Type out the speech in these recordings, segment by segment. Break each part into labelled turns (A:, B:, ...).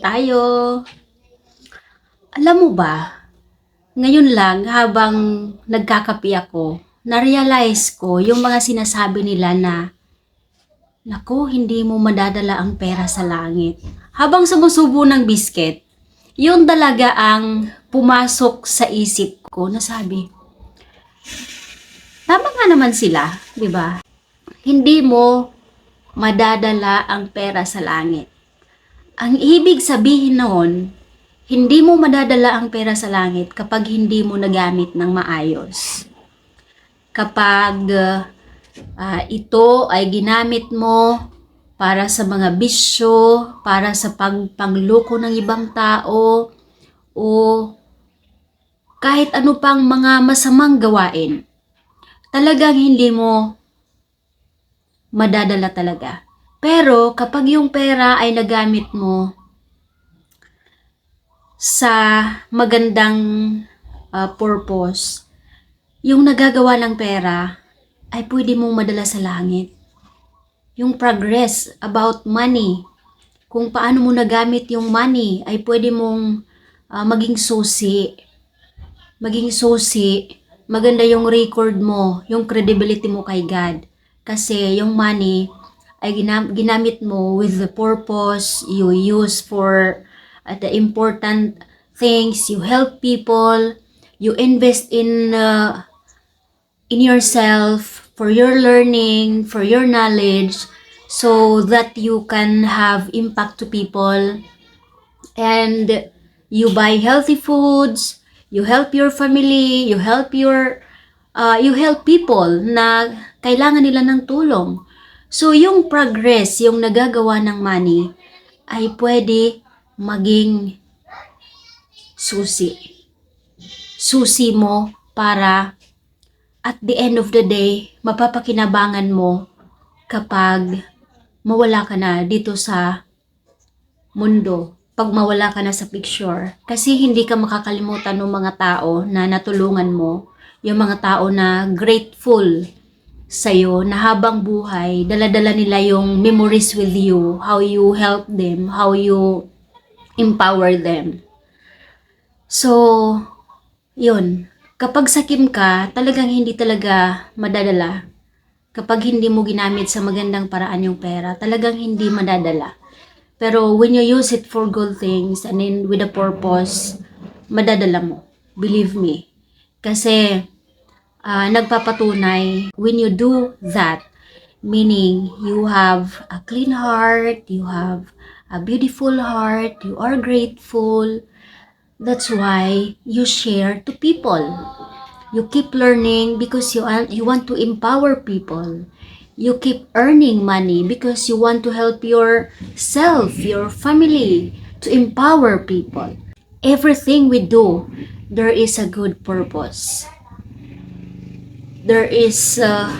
A: tayo. Alam mo ba, ngayon lang habang nagkakape ako, na-realize ko yung mga sinasabi nila na Naku, hindi mo madadala ang pera sa langit. Habang sumusubo ng bisket, yun talaga ang pumasok sa isip ko na sabi, tama nga naman sila, di ba? Hindi mo madadala ang pera sa langit. Ang ibig sabihin noon, hindi mo madadala ang pera sa langit kapag hindi mo nagamit ng maayos. Kapag uh, ito ay ginamit mo para sa mga bisyo, para sa pang pangloko ng ibang tao, o kahit ano pang mga masamang gawain, talagang hindi mo madadala talaga. Pero kapag yung pera ay nagamit mo sa magandang ah, purpose, yung nagagawa ng pera ay pwede mong madala sa langit. Yung progress about money, kung paano mo nagamit yung money, ay pwede mong ah, maging susi. Maging susi, maganda yung record mo, yung credibility mo kay God. Kasi yung money ay ginam- ginamit mo with the purpose you use for uh, the important things, you help people, you invest in uh, in yourself for your learning, for your knowledge, so that you can have impact to people. And you buy healthy foods, you help your family, you help your uh, you help people na kailangan nila ng tulong. So yung progress, yung nagagawa ng money ay pwede maging susi. Susi mo para at the end of the day, mapapakinabangan mo kapag mawala ka na dito sa mundo. Pag mawala ka na sa picture. Kasi hindi ka makakalimutan ng mga tao na natulungan mo. Yung mga tao na grateful sa'yo na habang buhay, daladala nila yung memories with you, how you help them, how you empower them. So, yun, kapag sakim ka, talagang hindi talaga madadala. Kapag hindi mo ginamit sa magandang paraan yung pera, talagang hindi madadala. Pero when you use it for good things and then with a purpose, madadala mo. Believe me. Kasi ah, nagpapatunay when you do that, meaning you have a clean heart, you have a beautiful heart, you are grateful, That's why you share to people. You keep learning because you you want to empower people. You keep earning money because you want to help yourself, your family, to empower people. Everything we do, there is a good purpose. There is uh,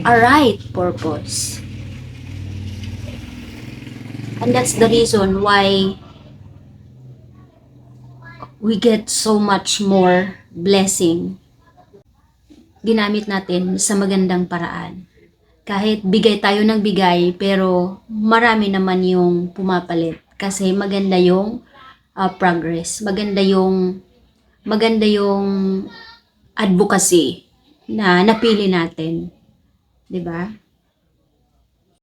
A: a right purpose. And that's the reason why we get so much more blessing ginamit natin sa magandang paraan. Kahit bigay tayo ng bigay, pero marami naman yung pumapalit. Kasi maganda yung uh, progress. Maganda yung maganda yung advocacy na napili natin. 'Di ba?